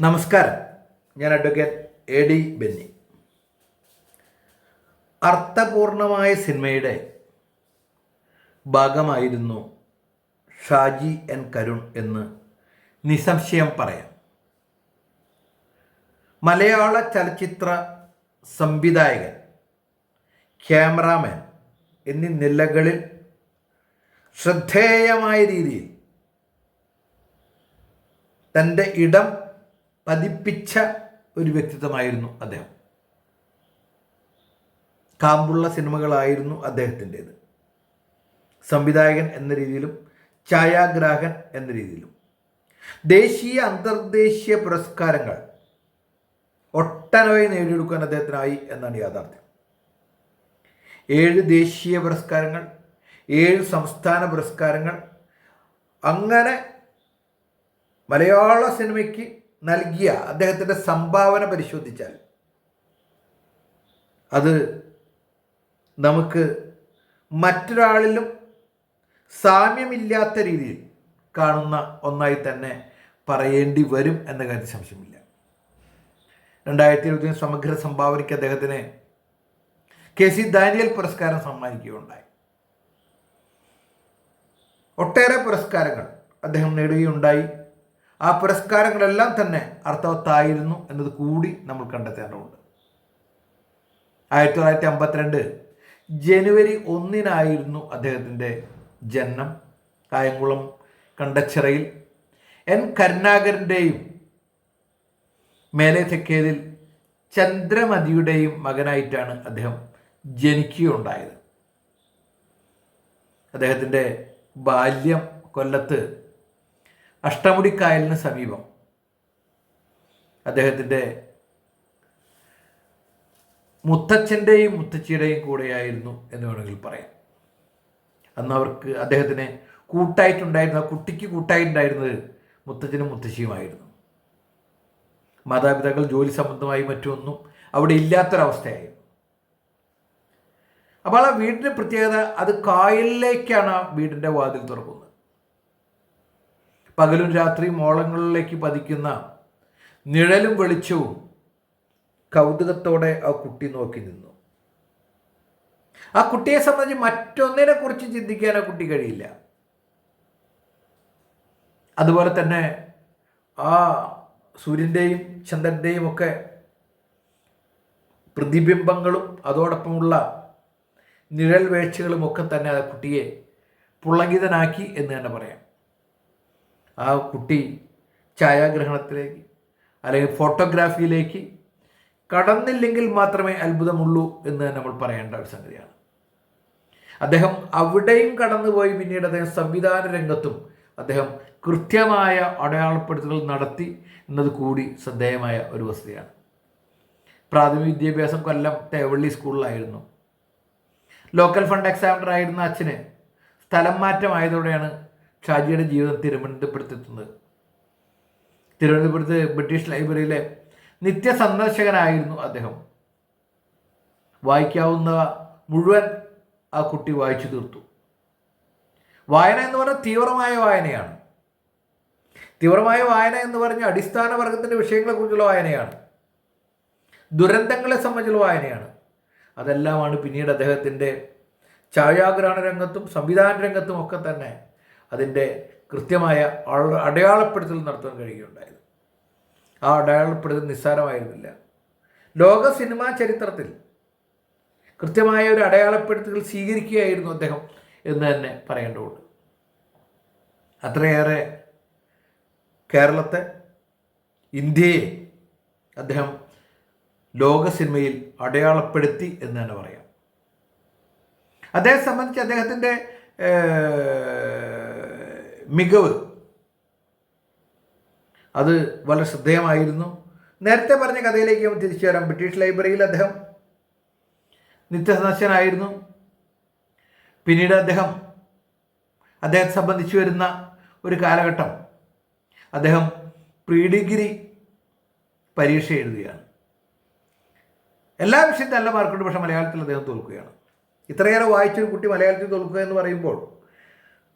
നമസ്കാരം. ഞാൻ advocate A D Benny. അർത്ഥപൂർണമായ സിനിമയുടെ ഭാഗമായിരുന്നു ഷാജി എൻ കരുൺ എന്ന് നിസംശയം പറയാം. മലയാള ചലച്ചിത്ര സംവിധായകൻ ക്യാമറാമാൻ എന്നീ നിലകളിൽ ശ്രദ്ധേയമായ രീതിയിൽ തന്റെ ഇടം പതിപ്പിച്ച ഒരു വ്യക്തിത്വമായിരുന്നു അദ്ദേഹം. കാമ്പുള്ള സിനിമകളായിരുന്നു അദ്ദേഹത്തിന്റേത്. സംവിധായകൻ എന്ന രീതിയിലും ഛായാഗ്രാഹൻ എന്ന രീതിയിലും. ദേശീയ അന്തർദേശീയ പുരസ്കാരങ്ങൾ ഒട്ടനവധി നേടിയെടുക്കാൻ അദ്ദേഹത്തിനായി എന്നാണ് യാഥാർത്ഥ്യം. ഏഴ് ദേശീയ പുരസ്കാരങ്ങൾ ഏഴ് സംസ്ഥാന പുരസ്കാരങ്ങൾ അങ്ങനെ മലയാള സിനിമയ്ക്ക് നൽകിയ അദ്ദേഹത്തിന്റെ സംഭാവന പരിശോധിച്ചാൽ അത് നമുക്ക് മറ്റൊരാളിലും സാമ്യമില്ലാത്ത രീതിയിൽ കാണുന്ന ഒന്നായി തന്നെ പറയേണ്ടി വരും എന്ന കാര്യത്തിൽ സംശയമില്ല. രണ്ടായിരത്തി ഇരുപത്തി സമഗ്ര സംഭാവനയ്ക്ക് അദ്ദേഹത്തിന് കെ സി ദാനിയൽ പുരസ്കാരം സമ്മാനിക്കുകയുണ്ടായി. ഒട്ടേറെ പുരസ്കാരങ്ങൾ അദ്ദേഹം നേടുകയുണ്ടായി. ആ പുരസ്കാരങ്ങളെല്ലാം തന്നെ അർത്ഥവത്തായിരുന്നു എന്നത് കൂടി നമ്മൾ കണ്ടെത്തേണ്ടതുണ്ട്. ആയിരത്തി തൊള്ളായിരത്തി അമ്പത്തിരണ്ട് ജനുവരി ഒന്നിനായിരുന്നു അദ്ദേഹത്തിന്റെ ജനനം. കായംകുളം കണ്ടച്ചിറയിൽ എൻ കരുണാകരന്റെയും മേലെ തെക്കേതിൽ ചന്ദ്രമതിയുടെയും മകനായിട്ടാണ് അദ്ദേഹം ജനിക്കുകയുണ്ടായത്. അദ്ദേഹത്തിന്റെ ബാല്യം കൊല്ലത്ത് അഷ്ടമുടിക്കായലിന് സമീപം അദ്ദേഹത്തിന്റെ മുത്തച്ഛന്റെയും മുത്തച്ഛിയുടെയും കൂടെയായിരുന്നു എന്ന് വേണമെങ്കിൽ പറയാം. അന്ന് അവർക്ക് അദ്ദേഹത്തിന് കൂട്ടായിട്ടുണ്ടായിരുന്ന കുട്ടിക്ക് കൂട്ടായിട്ടുണ്ടായിരുന്നത് മുത്തച്ഛനും മുത്തശ്ശിയുമായിരുന്നു മാതാപിതാക്കൾ ജോലി സംബന്ധമായി മറ്റൊന്നും അവിടെ ഇല്ലാത്തൊരവസ്ഥയായിരുന്നു അപ്പോൾ ആ വീടിന്റെ പ്രത്യേകത അത് കായലിലേക്കാണ് ആ വീടിന്റെ വാതിൽ തുറക്കുന്നത്. പകലും രാത്രിയും ഓളങ്ങളിലേക്ക് പതിക്കുന്ന നിഴലും വെളിച്ചവും കൗതുകത്തോടെ ആ കുട്ടി നോക്കി നിന്നു. ആ കുട്ടിയെ സംബന്ധിച്ച് മറ്റൊന്നിനെ കുറിച്ച് ചിന്തിക്കാൻ ആ കുട്ടി കഴിയില്ല. അതുപോലെ തന്നെ ആ സൂര്യന്റെയും ചന്ദ്രന്റെയും ഒക്കെ പ്രതിബിംബങ്ങളും അതോടൊപ്പമുള്ള നിഴൽ വീഴ്ചകളും ഒക്കെ തന്നെ ആ കുട്ടിയെ പുളകിതനാക്കി എന്ന് തന്നെ പറയാം. ആ കുട്ടി ഛായാഗ്രഹണത്തിലേക്ക് അല്ലെങ്കിൽ ഫോട്ടോഗ്രാഫിയിലേക്ക് കടന്നില്ലെങ്കിൽ മാത്രമേ അത്ഭുതമുള്ളൂ എന്ന് നമ്മൾ പറയേണ്ട ഒരു സംഗതിയാണ്. അദ്ദേഹം അവിടെയും കടന്നുപോയി പിന്നീട് അദ്ദേഹം സംവിധാന രംഗത്തും അദ്ദേഹം കൃത്യമായ അടയാളപ്പെടുത്തലുകൾ നടത്തി എന്നത് കൂടി ശ്രദ്ധേയമായ ഒരു വസ്തുതയാണ്. പ്രാഥമിക വിദ്യാഭ്യാസം കൊല്ലം തേവള്ളി സ്കൂളിലായിരുന്നു. ലോക്കൽ ഫണ്ട് എക്സാമിനർ ആയിരുന്ന അച്ഛന് സ്ഥലം മാറ്റമായതോടെയാണ് ഷാജിയുടെ ജീവിതം തിരുവനന്തപുരത്തെത്തുന്നത്. തിരുവനന്തപുരത്ത് ബ്രിട്ടീഷ് ലൈബ്രറിയിലെ നിത്യ സന്ദർശകനായിരുന്നു അദ്ദേഹം. വായിക്കാവുന്ന മുഴുവൻ ആ കുട്ടി വായിച്ചു തീർത്തു. വായന എന്ന് പറഞ്ഞാൽ തീവ്രമായ വായനയാണ്. തീവ്രമായ വായന എന്ന് പറഞ്ഞാൽ അടിസ്ഥാന വർഗത്തിന്റെ വിഷയങ്ങളെക്കുറിച്ചുള്ള വായനയാണ്. ദുരന്തങ്ങളെ സംബന്ധിച്ചുള്ള വായനയാണ്. അതെല്ലാമാണ് പിന്നീട് അദ്ദേഹത്തിന്റെ ഛായാഗ്രഹണ രംഗത്തും സംവിധാന രംഗത്തും ഒക്കെ തന്നെ അതിന്റെ കൃത്യമായ അടയാളപ്പെടുത്തൽ നടത്താൻ കഴിയുകയുണ്ടായത് ആ അടയാളപ്പെടുത്തൽ നിസ്സാരമായിരുന്നില്ല. ലോക സിനിമാ ചരിത്രത്തിൽ കൃത്യമായ ഒരു അടയാളപ്പെടുത്തൽ സ്വീകരിക്കുകയായിരുന്നു അദ്ദേഹം എന്ന് തന്നെ പറയേണ്ടതുണ്ട്. അത്രയേറെ കേരളത്തെ ഇന്ത്യയെ അദ്ദേഹം ലോക സിനിമയിൽ അടയാളപ്പെടുത്തി എന്ന് തന്നെ പറയാം. അദ്ദേഹത്തെ സംബന്ധിച്ച് അദ്ദേഹത്തിന്റെ മികവ്. അത് വളരെ ശ്രദ്ധേയമായിരുന്നു. നേരത്തെ പറഞ്ഞ കഥയിലേക്ക് നമുക്ക് തിരിച്ചു വരാം. ബ്രിട്ടീഷ് ലൈബ്രറിയിൽ അദ്ദേഹം നിത്യസദസ്യനായിരുന്നു. പിന്നീട് അദ്ദേഹം അദ്ദേഹത്തെ സംബന്ധിച്ച് വരുന്ന ഒരു കാലഘട്ടം അദ്ദേഹം പ്രീ ഡിഗ്രി പരീക്ഷ എഴുതുകയാണ്. എല്ലാ വിഷയത്തിൽ നല്ല മാർക്കുണ്ട് പക്ഷേ മലയാളത്തിൽ അദ്ദേഹം തോൽക്കുകയാണ്. ഇത്രയേറെ വായിച്ചൊരു കുട്ടി മലയാളത്തിൽ തോൽക്കുക എന്ന് പറയുമ്പോൾ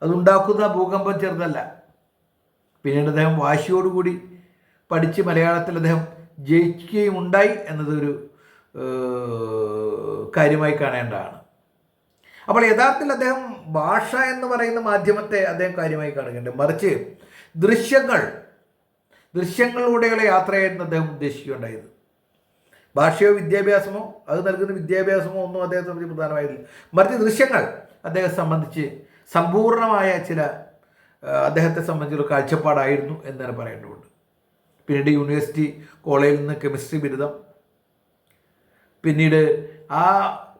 അതുണ്ടാക്കുന്ന ഭൂകമ്പം ചെറുതല്ല. പിന്നീട് അദ്ദേഹം വാശിയോടുകൂടി പഠിച്ച് മലയാളത്തിൽ അദ്ദേഹം ജയിക്കുകയും ഉണ്ടായി എന്നതൊരു കാര്യമായി കാണേണ്ടതാണ്. അപ്പോൾ യഥാർത്ഥത്തിൽ അദ്ദേഹം ഭാഷ എന്ന് പറയുന്ന മാധ്യമത്തെ അദ്ദേഹം കാര്യമായി കാണുകയുണ്ട്. മറിച്ച് ദൃശ്യങ്ങൾ ദൃശ്യങ്ങളിലൂടെയുള്ള യാത്രയായിരുന്നു അദ്ദേഹം ഉദ്ദേശിക്കുകയുണ്ടായത്. ഭാഷയോ വിദ്യാഭ്യാസമോ അത് നൽകുന്ന വിദ്യാഭ്യാസമോ ഒന്നും അദ്ദേഹത്തെ സംബന്ധിച്ച് പ്രധാനമായില്ല മറിച്ച് ദൃശ്യങ്ങൾ അദ്ദേഹം സംബന്ധിച്ച് സമ്പൂർണമായ ചില അദ്ദേഹത്തെ സംബന്ധിച്ചുള്ള കാഴ്ചപ്പാടായിരുന്നു എന്ന് തന്നെ പറയേണ്ടതുണ്ട്. പിന്നീട് യൂണിവേഴ്സിറ്റി കോളേജിൽ നിന്ന് കെമിസ്ട്രി ബിരുദം. പിന്നീട് ആ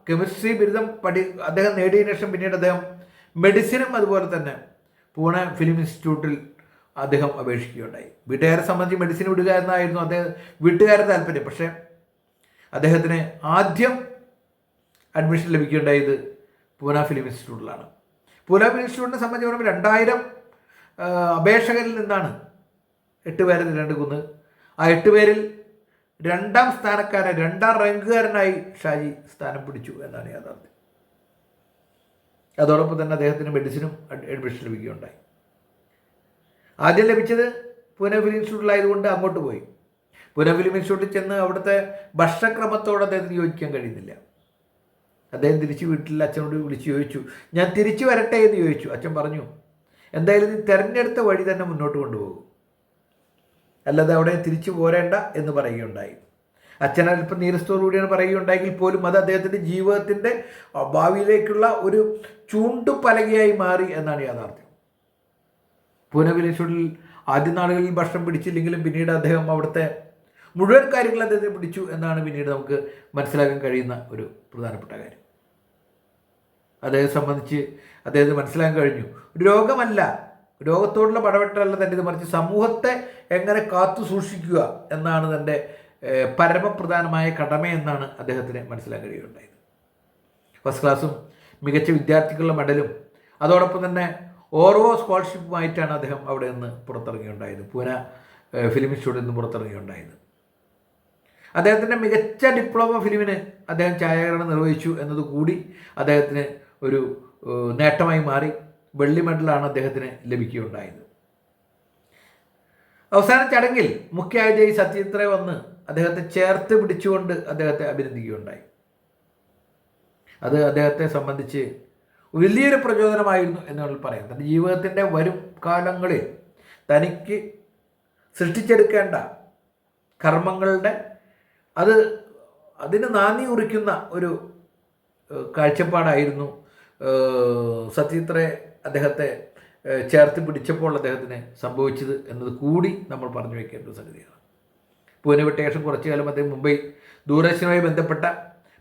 കെമിസ്ട്രി ബിരുദം പഠി അദ്ദേഹം നേടിയതിനു ശേഷം പിന്നീട് അദ്ദേഹം മെഡിസിനും അതുപോലെ തന്നെ പൂനെ ഫിലിം ഇൻസ്റ്റിറ്റ്യൂട്ടിൽ അദ്ദേഹം അപേക്ഷിക്കുകയുണ്ടായി. വീട്ടുകാരെ സംബന്ധിച്ച് മെഡിസിൻ വിടുക എന്നായിരുന്നു അദ്ദേഹം വീട്ടുകാരുടെ താല്പര്യം. പക്ഷേ അദ്ദേഹത്തിന് ആദ്യം അഡ്മിഷൻ ലഭിക്കുകയുണ്ടായത് പൂന ഫിലിം ഇൻസ്റ്റിറ്റ്യൂട്ടിലാണ്. ഇൻസ്റ്റിറ്റ്യൂട്ടിനെ സംബന്ധിച്ച് പറയുമ്പോൾ രണ്ടായിരം അപേക്ഷകരിൽ നിന്നാണ് എട്ട് പേരെ തിരഞ്ഞെടുക്കുന്നത്. ആ എട്ട് പേരിൽ രണ്ടാം സ്ഥാനക്കാരൻ രണ്ടാം റാങ്കുകാരനായി ഷാജി സ്ഥാനം പിടിച്ചു എന്നാണ് യാഥാർത്ഥ്യം. അതോടൊപ്പം തന്നെ അദ്ദേഹത്തിന് മെഡിസിനും അഡ്മിഷൻ ലഭിക്കുകയുണ്ടായി. ആദ്യം ലഭിച്ചത് പൂനെ ഫിലിം ഇൻസ്റ്റിറ്റ്യൂട്ടിലായതുകൊണ്ട് അങ്ങോട്ട് പോയി. പൂനെ ഫിലിം ഇൻസ്റ്റിറ്റ്യൂട്ടിൽ ചെന്ന് അവിടുത്തെ ഭക്ഷണക്രമത്തോട് അദ്ദേഹത്തിന് യോജിക്കാൻ കഴിയുന്നില്ല. അദ്ദേഹം തിരിച്ച് വീട്ടിൽ അച്ഛനോട് വിളിച്ച് ചോദിച്ചു ഞാൻ തിരിച്ചു വരട്ടെ എന്ന് ചോദിച്ചു. അച്ഛൻ പറഞ്ഞു എന്തായാലും നീ തിരഞ്ഞെടുത്ത വഴി തന്നെ മുന്നോട്ട് കൊണ്ടുപോകും. അല്ലാതെ അവിടെ തിരിച്ചു പോരേണ്ട എന്ന് പറയുകയുണ്ടായി. അച്ഛൻ അല്പം നീരസ്തോടുകൂടിയാണ് പറയുകയുണ്ടായെങ്കിൽ പോലും അത് അദ്ദേഹത്തിന്റെ ജീവിതത്തിന്റെ ഭാവിയിലേക്കുള്ള ഒരു ചൂണ്ടുപലകയായി മാറി എന്നാണ് യാഥാർത്ഥ്യം. പൂനെ വിലേശ്വരിൽ ആദ്യ നാളുകളിൽ ഭക്ഷണം പിടിച്ചില്ലെങ്കിലും പിന്നീട് അദ്ദേഹം അവിടുത്തെ മുഴുവൻ കാര്യങ്ങൾ അദ്ദേഹത്തെ പിടിച്ചു എന്നാണ് പിന്നീട് നമുക്ക് മനസ്സിലാക്കാൻ കഴിയുന്ന ഒരു പ്രധാനപ്പെട്ട കാര്യം. അദ്ദേഹത്തെ സംബന്ധിച്ച് അദ്ദേഹത്തെ മനസ്സിലാക്കാൻ കഴിഞ്ഞു. രോഗമല്ല രോഗത്തോടുള്ള പടവെട്ടല്ല തന്റെ ഇത് മറിച്ച് സമൂഹത്തെ എങ്ങനെ കാത്തു സൂക്ഷിക്കുക എന്നാണ് തന്റെ പരമപ്രധാനമായ കടമയെന്നാണ് അദ്ദേഹത്തിന് മനസ്സിലാക്കാൻ കഴിയുകയുണ്ടായത്. ഫസ്റ്റ് ക്ലാസ്സും മികച്ച വിദ്യാർത്ഥികളുടെ മെഡലും അതോടൊപ്പം തന്നെ ഓരോ സ്കോളർഷിപ്പുമായിട്ടാണ് അദ്ദേഹം അവിടെ നിന്ന് പുറത്തിറങ്ങിയുണ്ടായത്. പൂന ഫിലിം ഇൻസ്റ്റിറ്റ്യൂട്ടിൽ നിന്ന് പുറത്തിറങ്ങിയുണ്ടായത്. അദ്ദേഹത്തിന്റെ മികച്ച ഡിപ്ലോമ ഫിലിമിന് അദ്ദേഹം ഛായാഗ്രഹണം നിർവഹിച്ചു എന്നത് കൂടി അദ്ദേഹത്തിന് ഒരു നേട്ടമായി മാറി. വെള്ളി മെഡലാണ് അദ്ദേഹത്തിന് ലഭിക്കുകയുണ്ടായത്. അവസാന ചടങ്ങിൽ മുഖ്യ അതിഥി സത്യജിത്ര വന്ന് അദ്ദേഹത്തെ ചേർത്ത് പിടിച്ചുകൊണ്ട് അദ്ദേഹത്തെ അഭിനന്ദിക്കുകയുണ്ടായി. അത് അദ്ദേഹത്തെ സംബന്ധിച്ച് വലിയൊരു പ്രചോദനമായിരുന്നു എന്ന് നമ്മൾ പറയാം. തന്റെ ജീവിതത്തിന്റെ വരും കാലങ്ങളിൽ തനിക്ക് സൃഷ്ടിച്ചെടുക്കേണ്ട കർമ്മങ്ങളുടെ അത് അതിന് നാന്ദി കുറിക്കുന്ന ഒരു കാഴ്ചപ്പാടായിരുന്നു. സത്യത്രെ അദ്ദേഹത്തെ ചേർത്ത് പിടിച്ചപ്പോൾ അദ്ദേഹത്തിന് സംഭവിച്ചത് എന്നത് കൂടി നമ്മൾ പറഞ്ഞു വയ്ക്കേണ്ട ഒരു സംഗതിയാണ്. പൂനെ വിട്ട ശേഷം കുറച്ചു കാലം അദ്ദേഹം മുംബൈ ദൂരദർശനുമായി ബന്ധപ്പെട്ട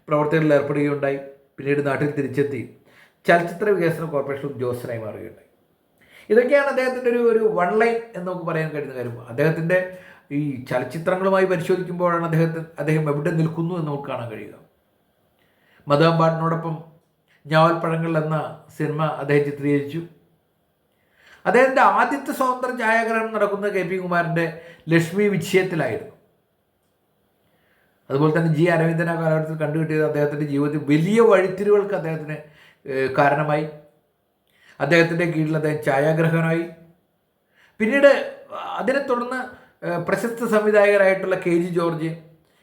പ്രവർത്തനങ്ങളിൽ ഏർപ്പെടുകയുണ്ടായി. പിന്നീട് നാട്ടിൽ തിരിച്ചെത്തി. ചലച്ചിത്ര വികസന കോർപ്പറേഷൻ ഉദ്യോഗസ്ഥനായി മാറുകയുണ്ടായി. ഇതൊക്കെയാണ് അദ്ദേഹത്തിന്റെ ഒരു ഒരു വൺ ലൈൻ എന്ന് നമുക്ക് പറയാൻ കഴിയുന്ന കാര്യം. അദ്ദേഹത്തിന്റെ ഈ ചലച്ചിത്രങ്ങളുമായി പരിശോധിക്കുമ്പോഴാണ് അദ്ദേഹത്തിന് അദ്ദേഹം എവിടെ നിൽക്കുന്നു എന്ന് നമുക്ക് കാണാൻ കഴിയുക. മധുവാമ്പാടിനോടൊപ്പം ഞാവൽപ്പഴങ്ങൾ എന്ന സിനിമ അദ്ദേഹം ചിത്രീകരിച്ചു. അദ്ദേഹത്തിന്റെ ആദ്യത്തെ സ്വതന്ത്ര ഛായാഗ്രഹണം നടക്കുന്നത് കെ പി കുമാരന്റെ ലക്ഷ്മി വിജയത്തിലായിരുന്നു. അതുപോലെ തന്നെ ജി അരവിന്ദന കാലഘട്ടത്തിൽ കണ്ടുകിട്ടിയത് അദ്ദേഹത്തിന്റെ ജീവിതത്തിൽ വലിയ വഴിത്തിരിവുകൾക്ക് അദ്ദേഹത്തിന് കാരണമായി. അദ്ദേഹത്തിന്റെ കീഴിൽ അദ്ദേഹം ഛായാഗ്രഹനായി. പിന്നീട് അതിനെ തുടർന്ന് പ്രശസ്ത സംവിധായകരായിട്ടുള്ള K G George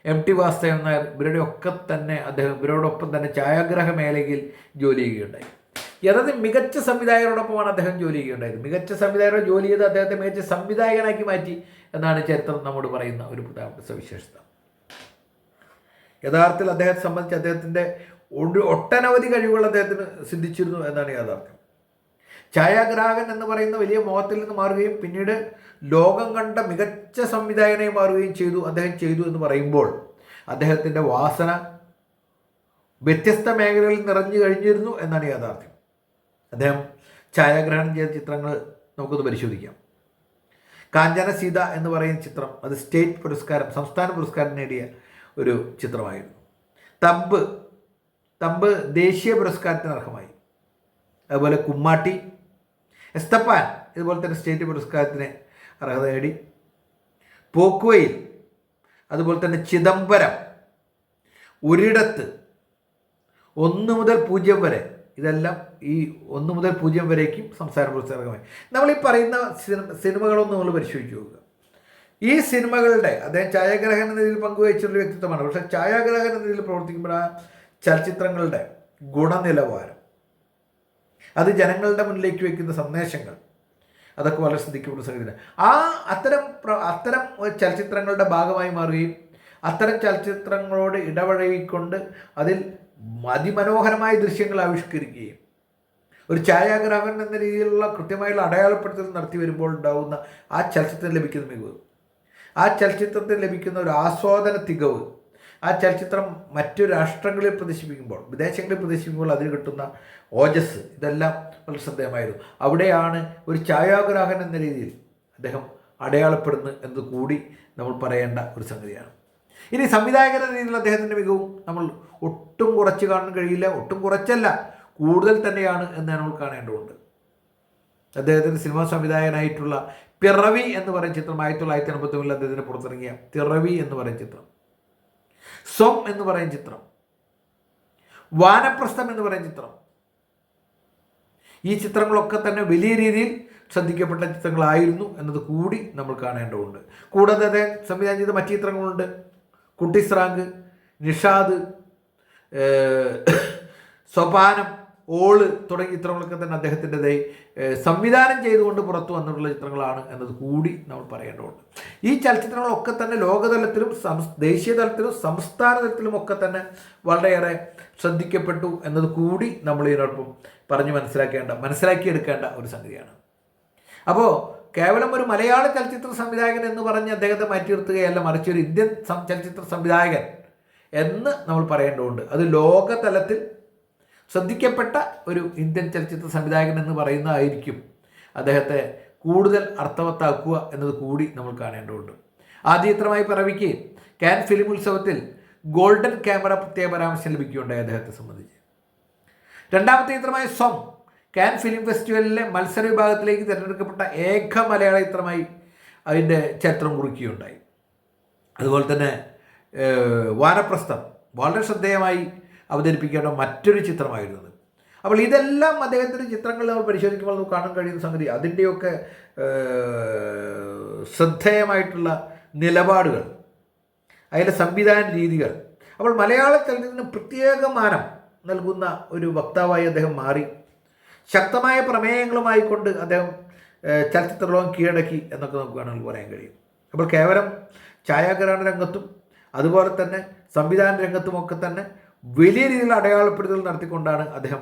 M T Vasudevan Nair ഇവരുടെ ഒക്കെ തന്നെ അദ്ദേഹം ഇവരോടൊപ്പം തന്നെ ഛായാഗ്രഹ മേഖലയിൽ ജോലി ചെയ്യുകയുണ്ടായി. യഥാർത്ഥ മികച്ച സംവിധായകരോടൊപ്പമാണ് അദ്ദേഹം ജോലി ചെയ്യുകയുണ്ടായത്. മികച്ച സംവിധായകരെ ജോലി ചെയ്ത് അദ്ദേഹത്തെ മികച്ച സംവിധായകനാക്കി മാറ്റി എന്നാണ് ചരിത്രം നമ്മോട് പറയുന്ന ഒരു പ്രധാനപ്പെട്ട സവിശേഷത. യഥാർത്ഥത്തിൽ അദ്ദേഹത്തെ സംബന്ധിച്ച് അദ്ദേഹത്തിന്റെ ഒട്ടനവധി കഴിവുകൾ അദ്ദേഹത്തിന് സിദ്ധിച്ചിരുന്നു എന്നാണ് യാഥാർത്ഥ്യം. ഛായാഗ്രാഹകൻ എന്ന് പറയുന്ന വലിയ മോഹത്തിൽ നിന്ന് മാറുകയും പിന്നീട് ലോകം കണ്ട മികച്ച സംവിധായകനായി മാറുകയും ചെയ്തു അദ്ദേഹം ചെയ്തു എന്ന് പറയുമ്പോൾ അദ്ദേഹത്തിന്റെ വാസന വ്യത്യസ്ത മേഖലകളിൽ നിറഞ്ഞു കഴിഞ്ഞിരുന്നു എന്നാണ് യാഥാർത്ഥ്യം. അദ്ദേഹം ഛായാഗ്രഹണം ചെയ്ത ചിത്രങ്ങൾ നമുക്കൊന്ന് പരിശോധിക്കാം. കാഞ്ചന സീത എന്ന് പറയുന്ന ചിത്രം അത് സ്റ്റേറ്റ് പുരസ്കാരം സംസ്ഥാന പുരസ്കാരം നേടിയ ഒരു ചിത്രമായിരുന്നു. തമ്പ് തമ്പ് ദേശീയ പുരസ്കാരത്തിന് അർഹമായി. അതുപോലെ കുമ്മാട്ടി എസ്തപ്പാൻ ഇതുപോലെ തന്നെ സ്റ്റേറ്റ് പുരസ്കാരത്തിന് അർഹത നേടി. പോക്കുവയിൽ അതുപോലെ തന്നെ ചിദംബരം ഒരിടത്ത് ഒന്ന് മുതൽ പൂജ്യം വരെ ഇതെല്ലാം ഈ ഒന്ന് മുതൽ പൂജ്യം വരേക്കും സംസാര പുരസ്കാരമായി. നമ്മൾ ഈ പറയുന്ന സിനിമകളൊന്നും നമ്മൾ പരിശോധിച്ച് നോക്കുക. ഈ സിനിമകളുടെ അദ്ദേഹം ഛായാഗ്രഹൻ എന്ന രീതിയിൽ പങ്കുവച്ചിട്ടുള്ള വ്യക്തിത്വമാണ്. പക്ഷേ ഛായാഗ്രഹൻ എന്ന രീതിയിൽ പ്രവർത്തിക്കുമ്പോൾ ആ ചലച്ചിത്രങ്ങളുടെ ഗുണനിലവാരം അത് ജനങ്ങളുടെ മുന്നിലേക്ക് വയ്ക്കുന്ന സന്ദേശങ്ങൾ. അതൊക്കെ വളരെ ശ്രദ്ധിക്കപ്പെടുന്ന സംഗതിയാണ്. ആ അത്തരം അത്തരം ചലച്ചിത്രങ്ങളുടെ ഭാഗമായി മാറുകയും അത്തരം ചലച്ചിത്രങ്ങളോട് ഇടപഴകിക്കൊണ്ട് അതിൽ അതിമനോഹരമായ ദൃശ്യങ്ങൾ ആവിഷ്കരിക്കുകയും ഒരു ഛായാഗ്രാഹകൻ എന്ന രീതിയിലുള്ള കൃത്യമായുള്ള അടയാളപ്പെടുത്തൽ നടത്തി വരുമ്പോൾ ഉണ്ടാകുന്ന ആ ചലച്ചിത്രം ലഭിക്കുന്ന മികവ്. ആ ചലച്ചിത്രത്തിൽ ലഭിക്കുന്ന ഒരു ആസ്വാദന തികവ് ആ ചലച്ചിത്രം മറ്റു രാഷ്ട്രങ്ങളിൽ പ്രദർശിപ്പിക്കുമ്പോൾ വിദേശങ്ങളിൽ പ്രദർശിപ്പിക്കുമ്പോൾ അതിൽ കിട്ടുന്ന ഓജസ് ഇതെല്ലാം വളരെ ശ്രദ്ധേയമായിരുന്നു. അവിടെയാണ് ഒരു ഛായാഗ്രാഹൻ എന്ന രീതിയിൽ അദ്ദേഹം അടയാളപ്പെടുന്നു എന്ന് കൂടി നമ്മൾ പറയേണ്ട ഒരു സംഗതിയാണ്. ഇനി സംവിധായകൻ എന്ന രീതിയിൽ അദ്ദേഹത്തിന്റെ മികവും നമ്മൾ ഒട്ടും കുറച്ച് കാണാൻ കഴിയില്ല ഒട്ടും കുറച്ചല്ല കൂടുതൽ തന്നെയാണ് എന്ന് നമ്മൾ കാണേണ്ടതുണ്ട്. അദ്ദേഹത്തിന്റെ സിനിമാ സംവിധായകനായിട്ടുള്ള പിറവി എന്ന് പറയുന്ന ചിത്രം ആയിരത്തി തൊള്ളായിരത്തി എൺപത്തി ഒന്നിൽ അദ്ദേഹത്തിന് പുറത്തിറങ്ങിയ പിറവി എന്ന് പറയുന്ന ചിത്രം. സ്വം എന്ന് പറയുന്ന ചിത്രം. വാനപ്രസ്ഥം എന്ന് പറയുന്ന ചിത്രം. ഈ ചിത്രങ്ങളൊക്കെ തന്നെ വലിയ രീതിയിൽ ശ്രദ്ധിക്കപ്പെട്ട ചിത്രങ്ങളായിരുന്നു എന്നത് കൂടി നമ്മൾ കാണേണ്ടതുണ്ട്. കൂടാതെ അദ്ദേഹം സംവിധാനം ചെയ്ത മറ്റു ചിത്രങ്ങളുണ്ട്. കുട്ടിസ്രാങ്ക് നിഷാദ് സോപാനം ഓൾ തുടങ്ങിയ ചിത്രങ്ങളൊക്കെ തന്നെ അദ്ദേഹത്തിന്റെതായി സംവിധാനം ചെയ്തുകൊണ്ട് പുറത്തു വന്നിട്ടുള്ള ചിത്രങ്ങളാണ് എന്നത് കൂടി നമ്മൾ പറയേണ്ടതുണ്ട്. ഈ ചലച്ചിത്രങ്ങളൊക്കെ തന്നെ ലോകതലത്തിലും സംസ് ദേശീയ തലത്തിലും സംസ്ഥാന തലത്തിലും ഒക്കെ തന്നെ വളരെയേറെ ശ്രദ്ധിക്കപ്പെട്ടു എന്നത് കൂടി നമ്മൾ ഇതിനോടൊപ്പം പറഞ്ഞ് മനസ്സിലാക്കേണ്ട മനസ്സിലാക്കിയെടുക്കേണ്ട ഒരു സംഗതിയാണ്. അപ്പോൾ കേവലം ഒരു മലയാള ചലച്ചിത്ര സംവിധായകൻ എന്ന് പറഞ്ഞ് അദ്ദേഹത്തെ മാറ്റി നിർത്തുകയല്ല മറിച്ച് ഒരു ഇന്ത്യൻ ചലച്ചിത്ര സംവിധായകൻ എന്ന് നമ്മൾ പറയേണ്ടതുണ്ട്. അത് ലോകതലത്തിൽ ശ്രദ്ധിക്കപ്പെട്ട ഒരു ഇന്ത്യൻ ചലച്ചിത്ര സംവിധായകൻ എന്ന് പറയുന്നതായിരിക്കും അദ്ദേഹത്തെ കൂടുതൽ അർത്ഥവത്താക്കുക എന്നത് കൂടി നമ്മൾ കാണേണ്ടതുണ്ട്. ആദ്യ ചിത്രമായി പിറവിക്ക് കാൻ ഫിലിം ഉത്സവത്തിൽ ഗോൾഡൻ ക്യാമറ പ്രത്യേക പരാമർശം ലഭിക്കുകയുണ്ടായി അദ്ദേഹത്തെ സംബന്ധിച്ച്. രണ്ടാമത്തെ ചിത്രമായ സ്വം കാൻ ഫിലിം ഫെസ്റ്റിവലിലെ മത്സര വിഭാഗത്തിലേക്ക് തിരഞ്ഞെടുക്കപ്പെട്ട ഏക മലയാള ചിത്രമായി അതിന്റെ ചരിത്രം കുറിക്കുകയുണ്ടായി. അതുപോലെ തന്നെ വാനപ്രസ്ഥം വളരെ ശ്രദ്ധേയമായി അവതരിപ്പിക്കേണ്ട മറ്റൊരു ചിത്രമായിരുന്നത് അപ്പോൾ ഇതെല്ലാം അദ്ദേഹത്തിന്റെ ചിത്രങ്ങൾ നമ്മൾ പരിശോധിക്കുമ്പോൾ നമുക്ക് കാണാൻ കഴിയുന്ന സംഗതി അതിന്റെയൊക്കെ ശ്രദ്ധേയമായിട്ടുള്ള നിലപാടുകൾ അതിലെ സംവിധാന രീതികൾ. അപ്പോൾ മലയാള ചലച്ചിത്രത്തിന് പ്രത്യേക മാനം നൽകുന്ന ഒരു വക്താവായി അദ്ദേഹം മാറി. ശക്തമായ പ്രമേയങ്ങളുമായി കൊണ്ട് അദ്ദേഹം ചലച്ചിത്രലോകം ചലച്ചിത്ര കീഴടക്കി എന്നൊക്കെ നമുക്ക് വേണമെങ്കിൽ പറയാൻ കഴിയും. അപ്പോൾ കേവലം ഛായാഗ്രഹണ രംഗത്തും അതുപോലെ തന്നെ സംവിധാന രംഗത്തുമൊക്കെ തന്നെ വലിയ രീതിയിൽ അടയാളപ്പെടുത്തൽ നടത്തിക്കൊണ്ടാണ് അദ്ദേഹം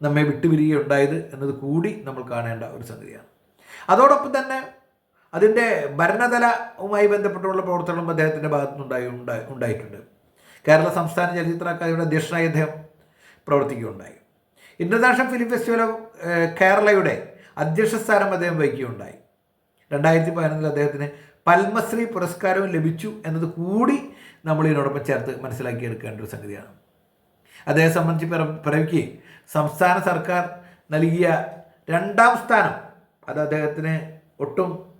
നമ്മെ വിട്ടുപിരിയുണ്ടായത് എന്നത് കൂടി നമ്മൾ കാണേണ്ട ഒരു സംഗതിയാണ്. അതോടൊപ്പം തന്നെ അതിന്റെ ഭരണതലവുമായി ബന്ധപ്പെട്ടുള്ള പ്രവർത്തനങ്ങളും അദ്ദേഹത്തിന്റെ ഭാഗത്തുനിന്നുണ്ടായി ഉണ്ടായി ഉണ്ടായിട്ടുണ്ട്. കേരള സംസ്ഥാന ചലച്ചിത്ര അക്കാദമിയുടെ അധ്യക്ഷനായി അദ്ദേഹം പ്രവർത്തിക്കുകയുണ്ടായി. ഇന്റർനാഷണൽ ഫിലിം ഫെസ്റ്റിവൽ ഓഫ് കേരളയുടെ അധ്യക്ഷ സ്ഥാനം അദ്ദേഹം വഹിക്കുകയുണ്ടായി. രണ്ടായിരത്തി പതിനൊന്നിൽ അദ്ദേഹത്തിന് പത്മശ്രീ പുരസ്കാരവും ലഭിച്ചു എന്നത് കൂടി നമ്മൾ ഇതിനോടൊപ്പം ചേർത്ത് മനസ്സിലാക്കിയെടുക്കേണ്ട ഒരു സംഗതിയാണ്. അതേ സംബന്ധിച്ച് പിറ- പിറവിക്ക് സംസ്ഥാന സർക്കാർ നൽകിയ രണ്ടാം സ്ഥാനം അത് അദ്ദേഹത്തിന് ഒട്ടും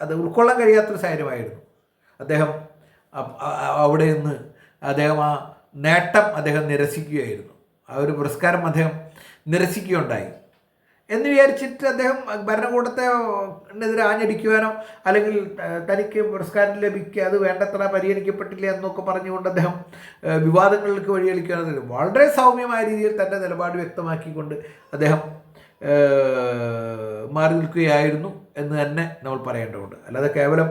അത് ഉൾക്കൊള്ളാൻ കഴിയാത്തൊരു സാഹചര്യമായിരുന്നു. അദ്ദേഹം അവിടെ നിന്ന് അദ്ദേഹം ആ നേട്ടം അദ്ദേഹം നിരസിക്കുകയായിരുന്നു. ആ ഒരു പുരസ്കാരം അദ്ദേഹം നിരസിക്കുകയുണ്ടായി. എന്ന് വിചാരിച്ചിട്ട് അദ്ദേഹം ഭരണകൂടത്തെ എതിരെ ആഞ്ഞടിക്കുവാനോ അല്ലെങ്കിൽ തനിക്ക് പുരസ്കാരം ലഭിക്കുക അത് വേണ്ടത്ര പരിഗണിക്കപ്പെട്ടില്ല എന്നൊക്കെ പറഞ്ഞുകൊണ്ട് അദ്ദേഹം വിവാദങ്ങളിലേക്ക് തരും വളരെ സൗമ്യമായ രീതിയിൽ തന്റെ നിലപാട് വ്യക്തമാക്കിക്കൊണ്ട് അദ്ദേഹം മാറി നിൽക്കുകയായിരുന്നു എന്ന് തന്നെ നമ്മൾ പറയേണ്ടതുണ്ട്. അല്ലാതെ കേവലം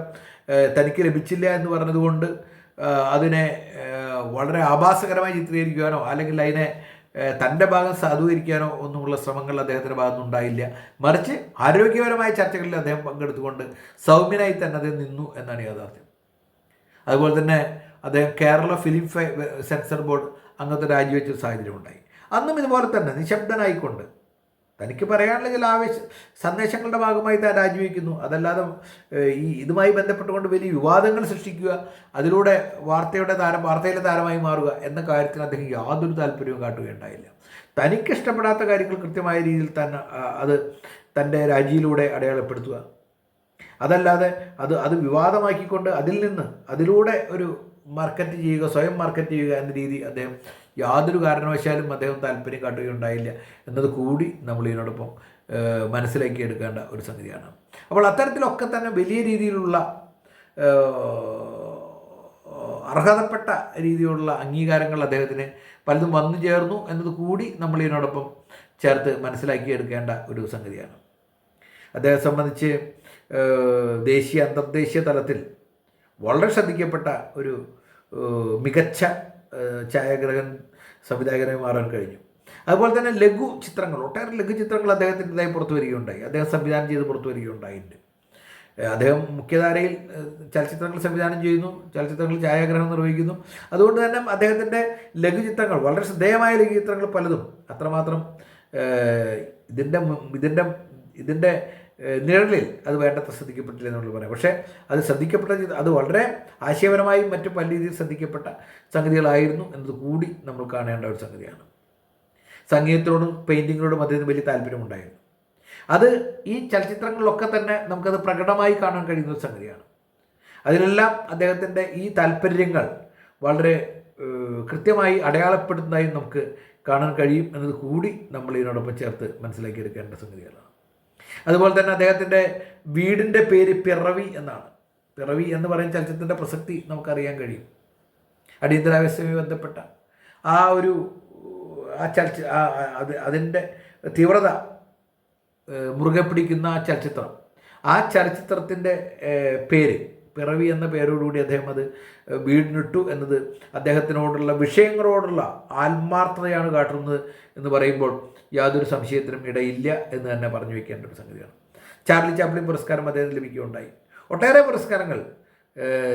തനിക്ക് ലഭിച്ചില്ല എന്ന് പറഞ്ഞതുകൊണ്ട് അതിനെ വളരെ ആഭാസകരമായി ചിത്രീകരിക്കുവാനോ അല്ലെങ്കിൽ അതിനെ തന്റെ ഭാഗം സാധൂകരിക്കാനോ ഒന്നുമുള്ള ശ്രമങ്ങൾ അദ്ദേഹത്തിന്റെ ഭാഗത്തുനിന്ന് ഉണ്ടായില്ല. മറിച്ച് ആരോഗ്യപരമായ ചർച്ചകളിൽ അദ്ദേഹം പങ്കെടുത്തുകൊണ്ട് സൗമ്യനായി തന്നെ അദ്ദേഹം നിന്നു എന്നാണ് യാഥാർത്ഥ്യം. അതുപോലെ തന്നെ അദ്ദേഹം കേരള ഫിലിം സെൻസർ ബോർഡ് അംഗത്തെ രാജിവെച്ച സാഹചര്യം ഉണ്ടായി അന്നും ഇതുപോലെ തന്നെ നിശബ്ദനായിക്കൊണ്ട് തനിക്ക് പറയാനുള്ള ചില ആവേശ സന്ദേശങ്ങളുടെ ഭാഗമായി താൻ രാജിവെക്കുന്നു. അതല്ലാതെ ഈ ഇതുമായി ബന്ധപ്പെട്ടുകൊണ്ട് വലിയ വിവാദങ്ങൾ സൃഷ്ടിക്കുക അതിലൂടെ വാർത്തയുടെ താരം വാർത്തയിലെ താരമായി മാറുക എന്ന കാര്യത്തിൽ അദ്ദേഹം യാതൊരു താല്പര്യവും കാട്ടുകയുണ്ടായില്ല. തനിക്ക് ഇഷ്ടപ്പെടാത്ത കാര്യങ്ങൾ കൃത്യമായ രീതിയിൽ തന്നെ അത് തന്റെ രാജിയിലൂടെ അടയാളപ്പെടുത്തുക. അതല്ലാതെ അത് അത് വിവാദമാക്കിക്കൊണ്ട് അതിൽ നിന്ന് അതിലൂടെ ഒരു മാർക്കറ്റ് ചെയ്യുക സ്വയം മാർക്കറ്റ് ചെയ്യുക എന്ന രീതി അദ്ദേഹം യാതൊരു കാരണവശാലും അദ്ദേഹം താല്പര്യം കാട്ടുകയുണ്ടായില്ല എന്നത് കൂടി നമ്മൾ ഇതിനോടൊപ്പം മനസ്സിലാക്കി എടുക്കേണ്ട ഒരു സംഗതിയാണ്. അപ്പോൾ അത്തരത്തിലൊക്കെ തന്നെ വലിയ രീതിയിലുള്ള അർഹതപ്പെട്ട രീതിയിലുള്ള അംഗീകാരങ്ങൾ അദ്ദേഹത്തിന് പലതും വന്നു ചേർന്നു എന്നത് കൂടി നമ്മൾ ഇതിനോടൊപ്പം ചേർത്ത് മനസ്സിലാക്കിയെടുക്കേണ്ട ഒരു സംഗതിയാണ്. അദ്ദേഹം സംബന്ധിച്ച് ദേശീയ അന്തർദേശീയ തലത്തിൽ വളരെ ശ്രദ്ധിക്കപ്പെട്ട ഒരു മികച്ച ഛായാഗ്രഹൻ സംവിധായകനായി മാറാൻ കഴിഞ്ഞു. അതുപോലെ തന്നെ ലഘു ചിത്രങ്ങൾ ഒട്ടേറെ ലഘു ചിത്രങ്ങൾ അദ്ദേഹത്തിന്റെതായി പുറത്തു വരികയുണ്ടായി. അദ്ദേഹം സംവിധാനം ചെയ്ത് പുറത്തു വരികയുണ്ടായിട്ടുണ്ട്. അദ്ദേഹം മുഖ്യധാരയിൽ ചലച്ചിത്രങ്ങൾ സംവിധാനം ചെയ്യുന്നു ചലച്ചിത്രങ്ങൾ ഛായാഗ്രഹം നിർവഹിക്കുന്നു. അതുകൊണ്ട് തന്നെ അദ്ദേഹത്തിന്റെ ലഘുചിത്രങ്ങൾ വളരെ ശ്രദ്ധേയമായ ലഘുചിത്രങ്ങൾ പലതും. അത്രമാത്രം ഇതിന്റെ ഇതിന്റെ ഇതിന്റെ നിഴലിൽ അത് വേണ്ടത്ര ശ്രദ്ധിക്കപ്പെട്ടില്ല എന്നുള്ളത് പറയാം. പക്ഷേ അത് ശ്രദ്ധിക്കപ്പെട്ട അത് വളരെ ആശയപരമായും മറ്റും പല രീതിയിൽ ശ്രദ്ധിക്കപ്പെട്ട സംഗതികളായിരുന്നു എന്നത് കൂടി നമ്മൾ കാണേണ്ട ഒരു സംഗതിയാണ്. സംഗീതത്തോടും പെയിന്റിങ്ങിനോടും അദ്ദേഹത്തിന് വലിയ താല്പര്യമുണ്ടായിരുന്നു. അത് ഈ ചലച്ചിത്രങ്ങളിലൊക്കെ തന്നെ നമുക്കത് പ്രകടമായി കാണാൻ കഴിയുന്ന ഒരു സംഗതിയാണ്. അതിലെല്ലാം അദ്ദേഹത്തിന്റെ ഈ താല്പര്യങ്ങൾ വളരെ കൃത്യമായി അടയാളപ്പെടുന്നതായി നമുക്ക് കാണാൻ കഴിയും എന്നത് കൂടി നമ്മൾ ഇതിനോടൊപ്പം ചേർത്ത് മനസ്സിലാക്കിയെടുക്കേണ്ട സംഗതികളാണ്. അതുപോലെ തന്നെ അദ്ദേഹത്തിന്റെ വീടിന്റെ പേര് പിറവി എന്നാണ്. പിറവി എന്ന് പറയുന്ന ചലച്ചിത്രത്തിന്റെ പ്രസക്തി നമുക്കറിയാൻ കഴിയും. അടിയന്തരാവസ്ഥയുമായി ബന്ധപ്പെട്ട ആ ഒരു ആ ചലച്ചി അത് അതിന്റെ തീവ്രത മുറുകെ പിടിക്കുന്ന ആ ചലച്ചിത്രം. ആ ചലച്ചിത്രത്തിന്റെ പേര് പിറവി എന്ന പേരോടുകൂടി അദ്ദേഹം അത് വീടിനിട്ടു എന്നത് അദ്ദേഹത്തിനോടുള്ള വിഷയങ്ങളോടുള്ള ആത്മാർത്ഥതയാണ് കാട്ടുന്നത് എന്ന് പറയുമ്പോൾ യാതൊരു സംശയത്തിനും ഇടയില്ല എന്ന് തന്നെ പറഞ്ഞു വെക്കേണ്ട ഒരു സംഗതിയാണ്. ചാർലി ചാപ്ലിൻ പുരസ്കാരം അദ്ദേഹത്തിന് ലഭിക്കുകയുണ്ടായി. ഒട്ടേറെ പുരസ്കാരങ്ങൾ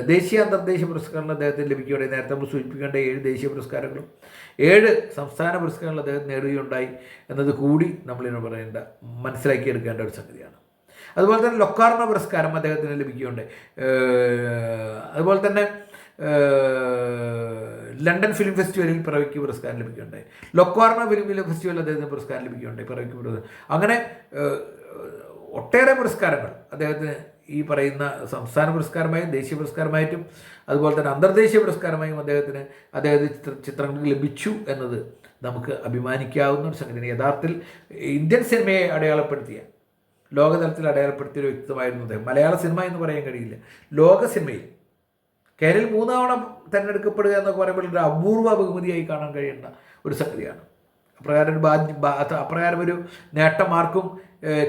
ദേശീയ അന്തർദേശീയ പുരസ്കാരങ്ങൾ അദ്ദേഹത്തിന് ലഭിക്കുകയുണ്ടായി. നേരത്തെ നമ്മൾ സൂചിപ്പിക്കേണ്ട ഏഴ് ദേശീയ പുരസ്കാരങ്ങളും ഏഴ് സംസ്ഥാന പുരസ്കാരങ്ങൾ അദ്ദേഹം നേടുകയുണ്ടായി എന്നത് കൂടി നമ്മളിന്ന് പറയേണ്ട മനസ്സിലാക്കിയെടുക്കേണ്ട ഒരു സംഗതിയാണ്. അതുപോലെ തന്നെ ലൊക്കാർണ പുരസ്കാരം അദ്ദേഹത്തിന് ലഭിക്കുകയുണ്ടായി. അതുപോലെ തന്നെ ലണ്ടൻ ഫിലിം ഫെസ്റ്റിവലിൽ പിറവിക്ക് പുരസ്കാരം ലഭിക്കുകയുണ്ടായി. ലൊക്വാർണ ഫിലിം ഫെസ്റ്റിവൽ അദ്ദേഹത്തിന് പുരസ്കാരം ലഭിക്കുകയുണ്ടായി പിറവിക്ക് പുരസ്കാരം. അങ്ങനെ ഒട്ടേറെ പുരസ്കാരങ്ങൾ അദ്ദേഹത്തിന് ഈ പറയുന്ന സംസ്ഥാന പുരസ്കാരമായും ദേശീയ പുരസ്കാരമായിട്ടും അതുപോലെ തന്നെ അന്തർദേശീയ പുരസ്കാരമായും അദ്ദേഹത്തിന് അദ്ദേഹത്തിന് ചിത്ര ചിത്രങ്ങൾക്ക് ലഭിച്ചു എന്നത് നമുക്ക് അഭിമാനിക്കാവുന്ന ഒരു സംഗതിയാണ്. യഥാർത്ഥത്തിൽ ഇന്ത്യൻ സിനിമയെ അടയാളപ്പെടുത്തിയ ലോകതലത്തിൽ അടയാളപ്പെടുത്തിയ ഒരു വ്യക്തിത്വമായിരുന്നു അദ്ദേഹം. മലയാള സിനിമ എന്ന് പറയാൻ കഴിയില്ല. ലോക സിനിമയിൽ കേരളത്തിൽ മൂന്നാവണ തിരഞ്ഞെടുക്കപ്പെടുക എന്നൊക്കെ പറയുമ്പോൾ ഒരു അപൂർവ ബഹുമതിയായി കാണാൻ കഴിയുന്ന ഒരു സംഗതിയാണ്. അപ്രകാരം ഒരു ബാധ്യ അപ്രകാരം ഒരു നേട്ടം ആർക്കും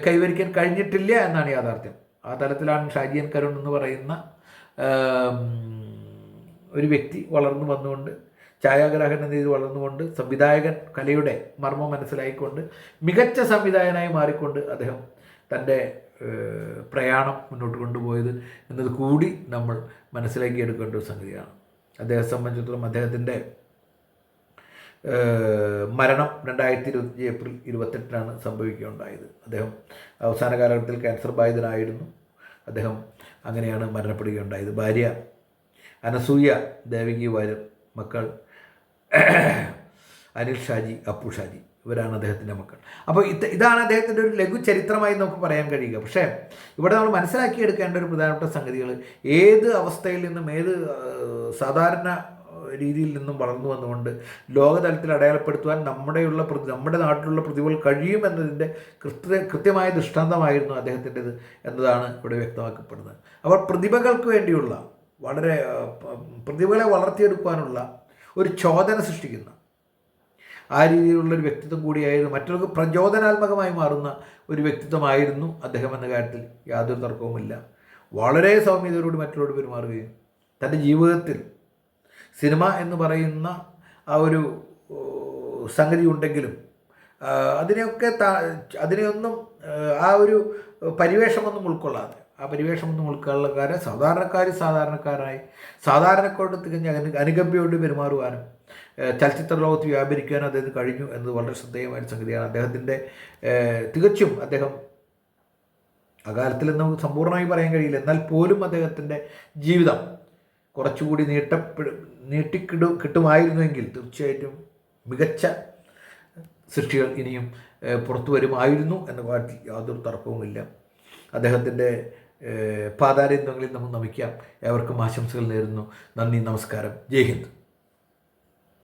കൈവരിക്കാൻ കഴിഞ്ഞിട്ടില്ല എന്നാണ് യാഥാർത്ഥ്യം. ആ തലത്തിലാണ് ഷാജിയൻ കരുൺ എന്ന് പറയുന്ന ഒരു വ്യക്തി വളർന്നു വന്നുകൊണ്ട് ഛായാഗ്രാഹകൻ എന്ന രീതിയിൽ വളർന്നുകൊണ്ട് സംവിധായകൻ കലയുടെ മർമ്മം മനസ്സിലായിക്കൊണ്ട് മികച്ച സംവിധായകനായി മാറിക്കൊണ്ട് അദ്ദേഹം തന്റെ പ്രയാണം മുന്നോട്ട് കൊണ്ടുപോയത് എന്നത് കൂടി നമ്മൾ മനസ്സിലാക്കി എടുക്കേണ്ട ഒരു സംഗതിയാണ്. അദ്ദേഹത്തെ സംബന്ധിച്ചിടത്തോളം അദ്ദേഹത്തിന്റെ മരണം രണ്ടായിരത്തി ഇരുപത്തി ഏപ്രിൽ ഇരുപത്തെട്ടിനാണ് സംഭവിക്കുകയുണ്ടായത്. അദ്ദേഹം അവസാന കാലഘട്ടത്തിൽ ക്യാൻസർ ബാധിതനായിരുന്നു. അദ്ദേഹം അങ്ങനെയാണ് മരണപ്പെടുകയുണ്ടായത്. ഭാര്യ അനസൂയ ദേവകി വാര്യർ മക്കൾ അനിൽ ഷാജി അപ്പു ഷാജി. ഇവരാണ് അദ്ദേഹത്തിന്റെ മക്കൾ. അപ്പോൾ ഇത് ഇതാണ് അദ്ദേഹത്തിന്റെ ഒരു ലഘു ചരിത്രമായി നമുക്ക് പറയാൻ കഴിയുക. പക്ഷേ ഇവിടെ നമ്മൾ മനസ്സിലാക്കിയെടുക്കേണ്ട ഒരു പ്രധാനപ്പെട്ട സംഗതികൾ ഏത് അവസ്ഥയിൽ നിന്നും ഏത് സാധാരണ രീതിയിൽ നിന്നും വളർന്നു വന്നുകൊണ്ട് ലോകതലത്തിൽ അടയാളപ്പെടുത്തുവാൻ നമ്മുടെയുള്ള പ്രതി നമ്മുടെ നാട്ടിലുള്ള പ്രതിഭകൾ കഴിയുമെന്നതിന്റെ കൃത്യ കൃത്യമായ ദൃഷ്ടാന്തമായിരുന്നു അദ്ദേഹത്തിന്റെത് എന്നതാണ് ഇവിടെ വ്യക്തമാക്കപ്പെടുന്നത്. അപ്പോൾ പ്രതിഭകൾക്ക് വേണ്ടിയുള്ള വളരെ പ്രതിഭകളെ വളർത്തിയെടുക്കുവാനുള്ള ഒരു ചോദന സൃഷ്ടിക്കുന്ന. ആ രീതിയിലുള്ള ഒരു വ്യക്തിത്വം കൂടിയായിരുന്നു. മറ്റുള്ളവർക്ക് പ്രചോദനാത്മകമായി മാറുന്ന ഒരു വ്യക്തിത്വമായിരുന്നു അദ്ദേഹം എന്ന കാര്യത്തിൽ യാതൊരു തർക്കവുമില്ല. വളരെ സൗമ്യതയോട് മറ്റുള്ളവരോട് പെരുമാറുകയും തന്റെ ജീവിതത്തിൽ സിനിമ എന്ന് പറയുന്ന ആ ഒരു സംഗതി ഉണ്ടെങ്കിലും അതിനെയൊക്കെ അതിനെയൊന്നും ആ ഒരു പരിവേഷമൊന്നും ഉൾക്കൊള്ളാതെ ആ പരിവേഷമൊന്നും ഉൾക്കൊള്ളക്കാരെ സാധാരണക്കാർ സാധാരണക്കാരായി. സാധാരണക്കാരോട് തികഞ്ഞ അനുകമ്പയോട്ട് അനുകമ്പയോട് പെരുമാറുവാനും ചലച്ചിത്ര ലോകത്ത് വ്യാപരിക്കാനും അദ്ദേഹത്തിന് കഴിഞ്ഞു എന്നത് വളരെ ശ്രദ്ധേയമായ സംഗതിയാണ്. അദ്ദേഹത്തിന്റെ തികച്ചും അദ്ദേഹം അകാലത്തിൽ നമുക്ക് സമ്പൂർണമായി പറയാൻ കഴിയില്ല. എന്നാൽ പോലും അദ്ദേഹത്തിന്റെ ജീവിതം കുറച്ചുകൂടി നീട്ടപ്പെടു നീട്ടിക്കിടു കിട്ടുമായിരുന്നുവെങ്കിൽ തീർച്ചയായിട്ടും മികച്ച സൃഷ്ടികൾ ഇനിയും പുറത്തു വരുമായിരുന്നു എന്ന കാര്യത്തിൽ യാതൊരു തർക്കവുമില്ല. അദ്ദേഹത്തിന്റെ പാതാരത്വങ്ങളിൽ നമ്മൾ നമിക്കാം. ഏവർക്കും ആശംസകൾ നേരുന്നു. നന്ദി നമസ്കാരം. ജയ് ഹിന്ദ്.